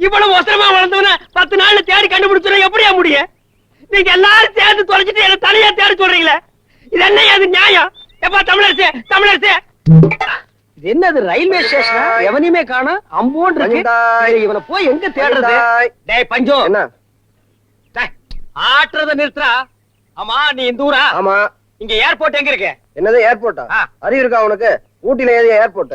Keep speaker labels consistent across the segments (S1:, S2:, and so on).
S1: இவ்வளவு ஒசரமா வளர்ந்தவன பத்து நாள்ல தேடி கண்டுபிடிச்சுனா எப்படியா முடியும் நீங்க எல்லாரும் சேர்ந்து தொலைச்சிட்டு என்ன தனியா தேடி சொல்றீங்களே? இது என்ன அது நியாயம்? எப்பா தமிழரசு தமிழரசு. இது என்னது ரயில்வே ஸ்டேஷனா? எவனையுமே காணோம் அம்போன் இருக்கு. இவனை போய் எங்க தேடுறது. டேய் பஞ்சோ.
S2: என்ன?
S1: ஆட்டுறத நிறுத்துறா. ஆமா நீ இந்த ஊரா?
S2: ஆமா.
S1: இங்க ஏர்போர்ட் எங்க இருக்கு?
S2: என்னது ஏர்போர்ட்டா. அறிவு இருக்கா உனக்கு? ஊட்டில ஏது ஏர்போர்ட்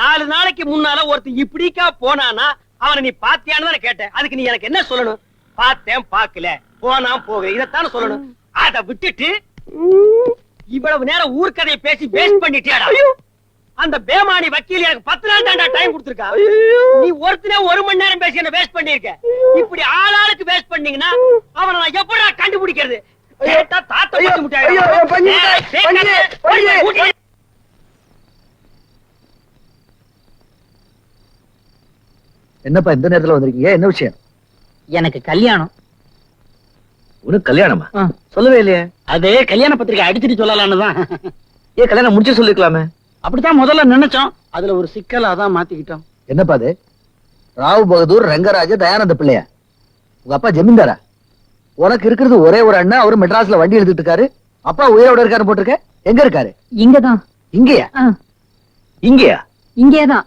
S1: நாலு நாளைக்கு முன்னால ஒருத்தன் இப்படிக்கா போனானா அவனை நீ பாத்தியான்னு கேட்டேன். அதுக்கு நீ எனக்கு என்ன சொல்லணும்? பார்த்தேன் பார்க்கல. போனா போக இதைத்தானே சொல்லணும். அத விட்டுட்டு இவ்வளவு நேரம் ஊர்க்கதையை பேசி வேஸ்ட் பண்ணிட்டியாடா? அந்த பேமானி வக்கீல் எனக்கு பத்து நாள் தாண்டா டைம் கொடுத்திருக்கா. நீ ஒருத்தனே ஒரு மணி நேரம் பேசி என்ன வேஸ்ட் பண்ணிருக்க இப்படி ஆளாளுக்கு வேஸ்ட் பண்ணீங்கன்னா அவனை நான் எப்படா கண்டுபிடிக்கிறது? கேட்டா தாத்தா
S2: ஐயோ,
S1: பத்தி முட்டாய்
S2: ஐயோ, ஐயோ, பஞ்சு,
S1: ஏய்,
S2: பஞ்சு,
S1: பேக்காத,
S2: பஞ்சு.
S1: ஊட்டி.
S3: என்னப்பா இந்த நேரத்துல வந்திருக்கீங்க? என்ன விஷயம்?
S4: எனக்கு கல்யாணம்.
S3: உனக்கு கல்யாணமா. சொல்லவே இல்லையே.
S4: அது கல்யாண பத்திரிக்கை அடிச்சிட்டு சொல்லலாம்னு தான்.
S3: ஏன் கல்யாணம் முடிச்சு சொல்லிருக்கலாமே.
S4: அப்படித்தான் முதல்ல நினைச்சோம். அதுல ஒரு சிக்கலா தான் மாத்திக்கிட்டோம்.
S3: என்னப்பா அது? ராவ் பகதூர் ரங்கராஜ தயானந்த பிள்ளையா? உங்க அப்பா ஜமீன்தாரா? உனக்கு இருக்கிறது ஒரே ஒரு அண்ணன் அவரு மெட்ராஸ்ல வண்டி எடுத்துட்டு இருக்காரு. அப்பா உயிரோட இருக்காரு போட்டிருக்க. எங்க இருக்காரு?
S5: இங்கதான்.
S3: இங்கயா. இங்கயா?
S5: இங்கேதான்.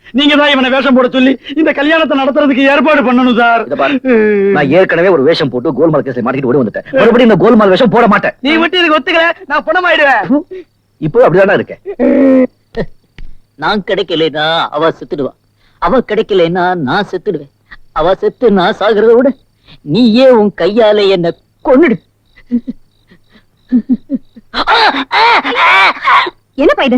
S1: நீங்க தான் இவனை வேஷம் போட சொல்லி இந்த கல்யாணத்தை நடத்துறதுக்கு ஏற்பாடு பண்ணணும் சார்
S3: நான் ஏற்கனவே ஒரு வேஷம் போட்டு கோல்மால் கேஸ்ல மாட்டிட்டு ஓடி வந்துட்டேன். மறுபடியும் இந்த கோல்மால் வேஷம் போட மாட்டேன்.
S4: நீ மட்டும் இதுக்கு ஒத்துக்கல நான் பணமாயிடுவேன்.
S3: இப்போ அப்படிதானே இருக்கேன்.
S5: நான் கிடைக்கலைனா அவ செத்துடுவா. அவ கிடைக்கலைனா நான் செத்துடுவேன். அவ செத்து நான் சாகிறத விட நீயே உன் கையால என்ன கொன்னுடு.
S6: என்னப்பா இது?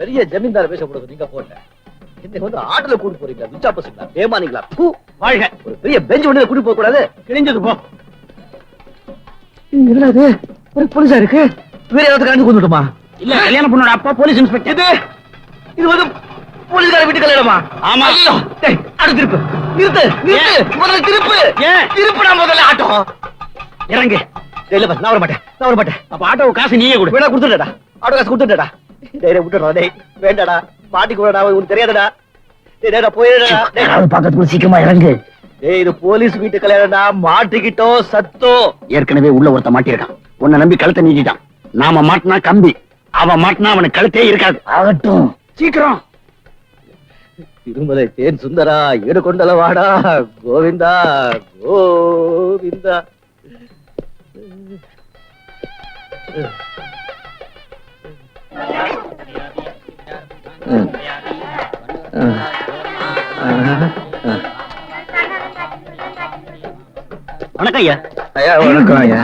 S3: பெரிய ஜமீன்தார் வேஷம் போடுறது நீங்க போட்ட இன்னைக்கு வந்து ஆட்டுல கூட்டு போறீங்களா விச்சா பசங்களா பேமானிங்களா? பூ
S1: வாழ்க.
S3: ஒரு பெரிய பெஞ்ச் வண்டியில கூட்டி போக கூடாது
S1: கிழிஞ்சது போ.
S3: என்னது? ஒரு போலீஸா இருக்கு? வேற ஏதாவது கலந்து கொண்டுட்டுமா?
S4: இல்ல கல்யாண பொண்ணோட அப்பா போலீஸ் இன்ஸ்பெக்டர்
S3: இது இது வந்து போலீஸ்கார வீட்டு கல்யாணமா?
S1: ஆமா.
S3: ஐயோ, டேய், ஆட்டோ திருப்பு. நிறுத்து நிறுத்து? முதல்ல திருப்பு.
S1: ஏன்?
S3: திருப்புடா முதல்ல ஆட்டோ.
S1: இறங்கு.
S3: டேய், இல்ல பாஸ், நான் வர மாட்டேன் நான் வர மாட்டேன்
S1: அப்ப ஆட்டோ காசு நீயே கொடு.
S3: வேணா கொடுத்துடா ஆட்டோ காசு கொடுத்துடா டேய் வேண்டாடா. பாட்டி கூடடா உனக்கு தெரியாதடா. டேய் டேய், போயிடுடா. டேய்.
S2: சீக்கிரமா இறங்கு.
S3: டேய் இது போலீஸ் வீட்டு கல்யாணம்டா. மாட்டிக்கிட்டோம் சத்தோ.
S1: ஏற்கனவே உள்ள ஒருத்த மாட்டிருக்கான் உன்னை நம்பி கழுத்தை நீட்டிட்டான். நாம மாட்டினா கம்பி. அவன் மாட்டினா அவனுக்கு கழுத்தே இருக்காது.
S2: ஆகட்டும்.
S1: சீக்கிரம்.
S3: திருமலை தேன் சுந்தரா ஈடு கொண்டல வாடா. கோவிந்தா கோவிந்தா.
S1: வணக்கம் ஐயா.
S3: ஐயா வணக்கம் ஐயா.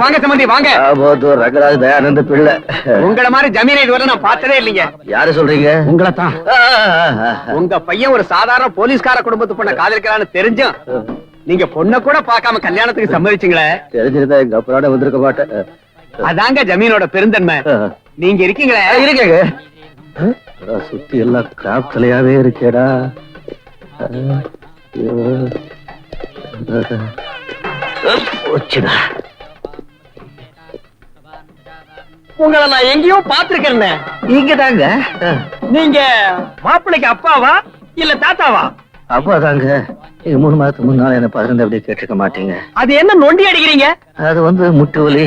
S1: வாங்க சம்பந்தி வாங்க.
S3: ஆபோதூர் ரங்கராஜ் தயானந்த பிள்ளை.
S1: உங்கள மாதிரி ஜமீனை இதுவரை நான் பார்த்ததே இல்லைங்க.
S3: யாரு சொல்றீங்க?
S1: உங்களை தான். உங்க பையன் ஒரு சாதாரண போலீஸ்கார குடும்பத்து பொண்ண காதலிக்கிறான்னு தெரிஞ்சும் நீங்க பொண்ண கூட பார்க்காம கல்யாணத்துக்கு சம்மதிச்சீங்களே.
S3: தெரிஞ்சிருந்தா எங்க அப்புறம் வந்திருக்க மாட்டேன்.
S1: அதாங்க ஜமீனோட பெருந்தன்மை. நீங்க இருக்கீங்களே?
S3: இருக்கேங்க. சுத்தி எல்லாம் கிராப் தலையாவே இருக்கேடா.
S1: உங்களை நான் எங்கேயோ பாத்துருக்கேன்
S3: இங்க தாங்க
S1: நீங்க மாப்பிள்ளைக்கு அப்பாவா இல்ல தாத்தாவா?
S3: அப்பா தாங்க நீங்க மூணு மாதத்துக்கு முன்னால என்ன பதினஞ்சு அப்படியே கேட்டிருக்க மாட்டீங்க.
S1: அது என்ன நொண்டி அடிக்கிறீங்க?
S3: அது வந்து முட்டு வலி.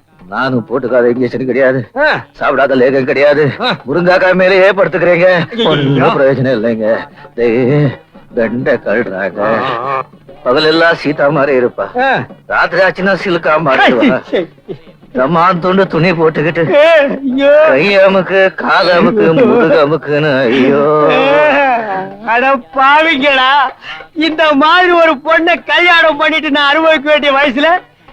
S3: நானும் போட்டுக்காத இன்ஜெக்ஷன் கிடையாது. சாப்பிடாத லேகம் கிடையாது. முருங்காக்காய் மேலேயே படுத்துக்கிறீங்க. ஒண்ணும் பிரயோஜனம் இல்லைங்க. பெண்டை கழுறாங்க. பகல் எல்லாம் சீதா மாதிரி இருப்பா. ராத்திரி ஆச்சுன்னா சிலுக்கா மாறிடுவா தம்மான் துண்டு துணி போட்டுக்கிட்டு
S1: ஐயோ.
S3: கையமுக்கு காலமுக்கு முதுகமுக்குன்னு ஐயோ.
S1: அட பாவிங்களா இந்த மாதிரி ஒரு பொண்ணை கல்யாணம் பண்ணிட்டு நான் அனுபவிக்க வேண்டிய வயசுல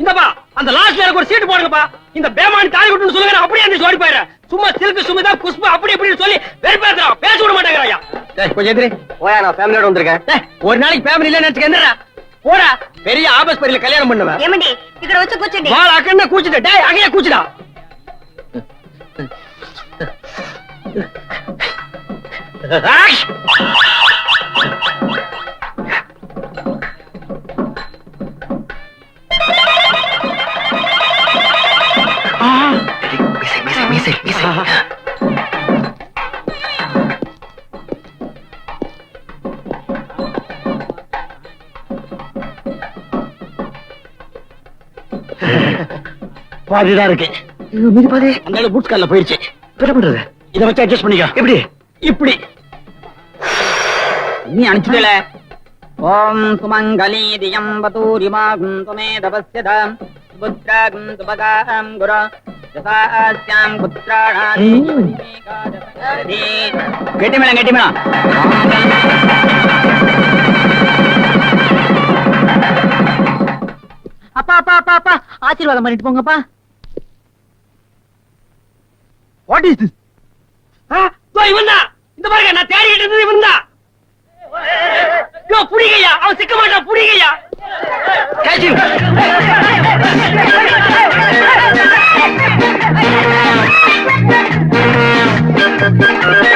S1: இந்தப்பா அந்த லாஸ்ட் எனக்கு ஒரு சீட்டு போடுங்கப்பா. இந்த பேமான் தாலி விட்டுன்னு சொல்லுங்க அப்படியே அந்த ஓடி போயிடுறேன் சும்மா சில்கு சுமிதா புஷ்பா அப்படி அப்படின்னு சொல்லி வெறுப்பேத்துறான் பேச விட மாட்டேங்கிறாயா? கொஞ்சம் எதிரி போயா நான் ஃபேமிலியோட வந்திருக்கேன். ஒரு நாளைக்கு ஃபேமிலி இல்லைன்னு நினைச்சுக்க போடா. பெரிய ஆபஸ் பரியில கல்யாணம் பண்ணுவேன்
S7: ஏமண்டி இக்கட வச்சு கூச்சிடு
S1: வாடா அக்கண்ண கூச்சிடு டேய் அகைய கூச்சிடா. ஆஷ்! பாதிதான் இருக்கு.
S3: மீதி பாதி.
S1: அந்த பூட்ஸ் கால்ல போயிருச்சு.
S3: என்ன பண்றது?
S1: இத வச்சு அட்ஜஸ்ட் பண்ணிக்கோ.
S3: எப்படி?
S1: இப்படி. நீ அனுப்பிச்சுடல ஓம் சுமங்கலி தியம் வதூரிமாகும் துமே தபஸ்யதாம் சுபுத்ராகும் சுபகாம் குர. யசாஸ்யாம் புத்ராணாதி கெட்டி மேளம் கெட்டி மேளம்
S5: அப்பா அப்பா அப்பா அப்பா. ஆசீர்வாதம் பண்ணிட்டு போங்கப்பா.
S1: வாட் இஸ் திஸ் இவன் தான். இந்த பாருங்க நான் தேடிக்கிட்டு இருந்தது இவன் தான். யோ புடிங்கய்யா அவன் சிக்க மாட்டான் புடிங்கய்யா
S8: Thank you.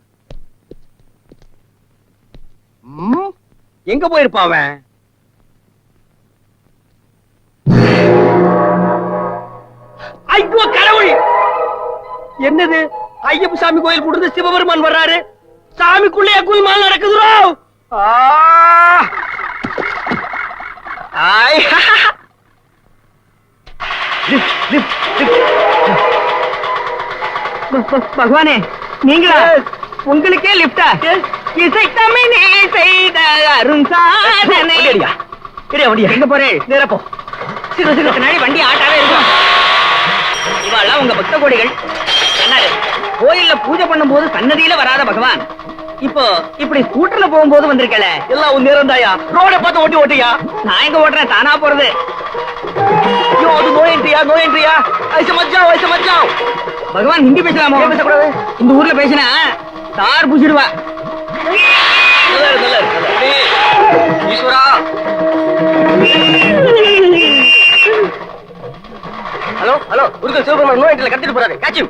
S9: எங்க போயிருப்பான் அவன்? ஐயோ கடவுள்! என்னது? ஐயப்ப சாமி கோயில் கொடுத்து சிவபெருமான் வர்றாரு. சாமிக்குள்ளே குல்மால் நடக்குதுரோ? பகவானே நீங்களா? உங்களுக்கே லிப்டா இசைத்தமை நீ செய்த அருண் சாதனை. எங்க போறேன் நேரா போ. சிறு சிறு பின்னாடி வண்டி ஆட்டாவே இருக்கும். இவாள்லாம் உங்க பக்த கோடிகள். கோயில்ல பூஜை பண்ணும்போது சன்னதியில வராத பகவான். இப்போ இப்படி ஸ்கூட்டர்ல போகும்போது வந்திருக்கல எல்லாம் உன் நேரம் தாயா ரோட பார்த்து ஓட்டி ஓட்டியா நான் எங்க ஓட்டுறேன்? தானா போறது? ஐயோ அது நோ என்ட்ரியா நோ என்ட்ரியா? ஐச மச்சாவ் ஐச மச்சாவ் பகவான் ஹிந்தி பேசலாமா? பேசக்கூடாது? இந்த ஊர்ல பேசினா தார் புசிடுவா. ஈஸ்வரா! ஹலோ ஹலோ குருக்கள் சிவபெருமான் நோய் கட்டிட்டு போறாரு. காட்சி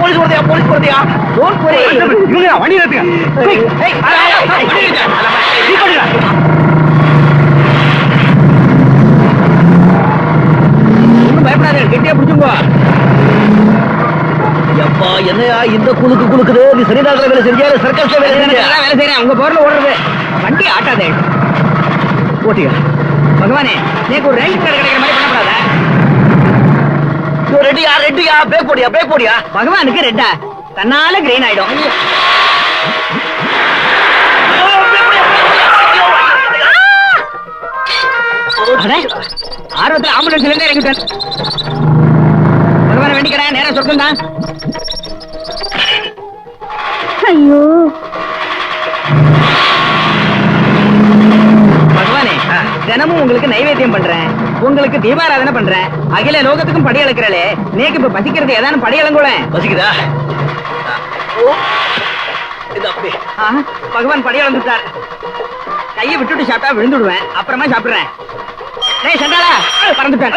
S9: போலீஸ் வருதியா போலீஸ் வருதியா டோன்ட் வரி இவங்க வண்டி நிறுத்துங்க. ஒண்ணும் பயப்படாதே கெட்டியா பிடிச்சுங்க.
S10: எப்பா என்னையா இந்த குலுக்கு குலுக்குது? நீ சரிதாரத்துல வேலை செஞ்சியா சர்க்கஸ்ல வேலை செஞ்சியா?
S9: வேலை செய்யறேன் உங்க போர்ல ஓடுறது. வண்டி ஆட்டாதே.
S10: ஓட்டியா?
S9: பகவானே நீக்கு ஒரு ரயில் கார்டு கிடைக்கிற மாதிரி பண்ணப்படாத
S10: ரெட்டியா ரெட்டியா பிரேக் போடியா பிரேக் போடியா
S9: பகவானுக்கு ரெட்டா. தன்னால கிரீன் ஆயிடும். ஆர்வத்துல ஆம்புலன்ஸ்ல இருந்து இறங்கிட்டேன். வேண்டிக்கிறேன் நேரம் சொர்க்கம் தான்
S11: ஐயோ.
S9: பகவானே தினமும் உங்களுக்கு நைவேத்தியம் பண்றேன். உங்களுக்கு தீபாராதனை பண்றேன். அகில லோகத்துக்கும் படி அளக்கிறளே. நேக்கு இப்ப பசிக்கிறது ஏதானு படி அளங்குளேன்
S10: பசிக்குதா?
S9: பகவான் படி அளந்துட்டார். கையை விட்டுட்டு சாப்பிட்டா விழுந்துடுவேன். அப்புறமா சாப்பிடுறேன். டேய் சண்டாளா பறந்துட்டேன்.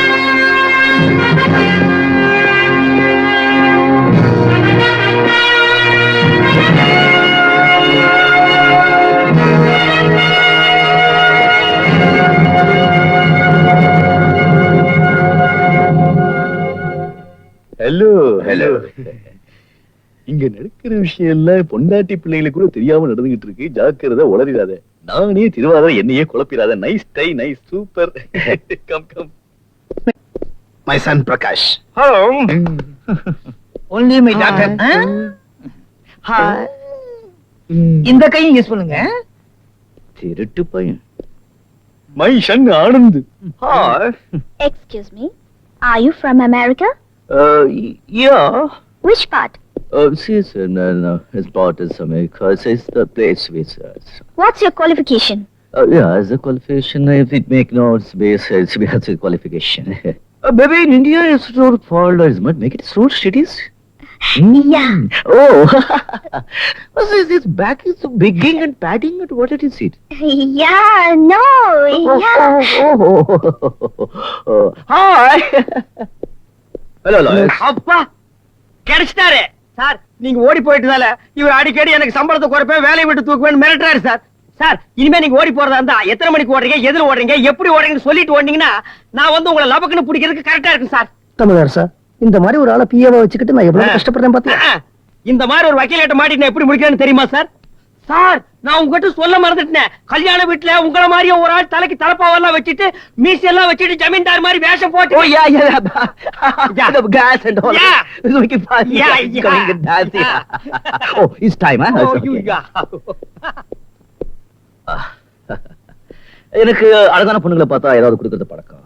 S3: இங்க நடக்கிற விஷயம் எல்லாம் பொண்டாட்டி பிள்ளைங்களுக்கு கூட தெரியாம நடந்துகிட்டு இருக்கு. ஜாக்கிரதை உளறிடாத. நானே திருவாரூர் என்னையே குழப்பிடாத. Nice tie nice super come come
S8: my son Prakash
S4: hello
S9: only my doctor இந்த கையும் யூஸ் பண்ணுங்க
S3: திருட்டு பையன். My son Anand
S11: Excuse me. Are you from America?
S3: Yeah
S11: Which part?
S3: Uh, she's in no, it's important me because it's the place with us.
S11: What's your qualification?
S3: Uh, yeah, as a qualification, if it makes no space, it's has a qualification. uh, baby, in India, it's not fall as much. Make it so, cities. Mm.
S11: Yeah. Hmm.
S3: Oh. what is this back is bigging and padding and what it is it?
S11: Yeah, no. yeah.
S3: Oh, oh, oh, oh, oh, oh. Hi. Hello, Lois.
S9: catch ಕೆಡಿಸ್ತಾರೆ sir நீங்க ஓடி போயிட்டதால இவர் அடிக்கடி எனக்கு சம்பளத்தை குறைப்பேன் வேலையை விட்டு தூக்குவேன் மிரட்டுறாரு sir.
S1: Sir இனிமே நீங்க ஓடி போறதா இருந்தா எத்தனை மணிக்கு ஓடுறீங்க எதுல ஓடுறீங்க எப்படி ஓடுறீங்கன்னு சொல்லிட்டு ஓடுனீங்கன்னா நான் வந்து உங்களை லபக்குன்னு பிடிக்கிறதுக்கு கரெக்டா இருக்கும் சார்.
S2: தமிழரசா இந்த மாதிரி ஒரு ஆளை பிஏவா வச்சுக்கிட்டு நான் எவ்வளவு. கஷ்டப்படுறேன் பாத்தியா?
S1: ஆ, இந்த மாதிரி ஒரு வக்கீலேட்ட மாட்டி நான் எப்படி முடிக்கிறேன்னு தெரியுமா சார்? சார் நான் உங்ககிட்ட சொல்ல மறந்துட்டேன் கல்யாண வீட்டுல உங்கள மாதிரியே ஒரு ஆள் தலைக்கு தலப்பாவெல்லாம் வச்சுட்டு மீசி எல்லாம் வச்சுட்டு ஜமீன்தார் மாதிரி வேஷம் போட்டு
S3: Oh yeah, yeah,
S1: Yeah.
S3: the gas and all.
S1: Yeah.
S3: So we can find
S1: Yeah,
S3: yeah,
S1: yeah.
S3: coming and dancing.
S1: Yeah.
S3: oh, it's time, huh?
S1: Oh,
S3: It's
S1: you-
S3: okay.
S1: yeah.
S12: எனக்கு அழகான பொண்ணுங்களை பார்த்தா ஏதாவது கொடுக்கறது பழக்கம்